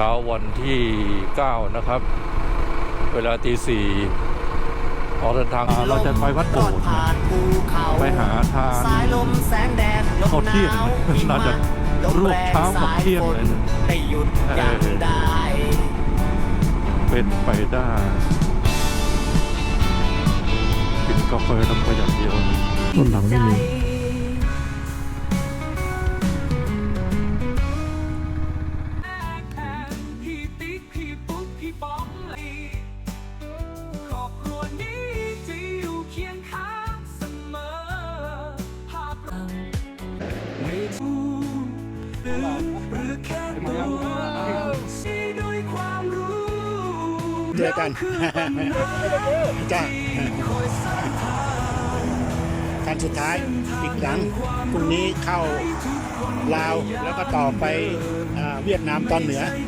ช้าวันที่ 9 นะครับ เวลาตีสี่ออกเดินทางเราจะไปวัดโบสถ์นะผ่านภูเขาไปหาทานสายลมแสงแดดลมข้าวเที่ยงหนาวน่าจะลมรวบเช้ากับเที่ยงเลยนะได้หยุดยั้งเออได้เป็นไปได้กินกาแฟทำไปอย่างเดียวต้นหลังไม่มี ปุ๊กพี่ป๋องลีครอบครัวนี้จะอยู่เคียงข้างเสมอ ภาพเราไม่ทูหรือหรือแค่ตัวที่ด้วยความรู้เจอกันจ้าคอยสักทางการสุดท้ายอีกหลังพรุ่งนี้เข้าลาวแล้วก็ต่อไปเวียดนามตอนเหนือ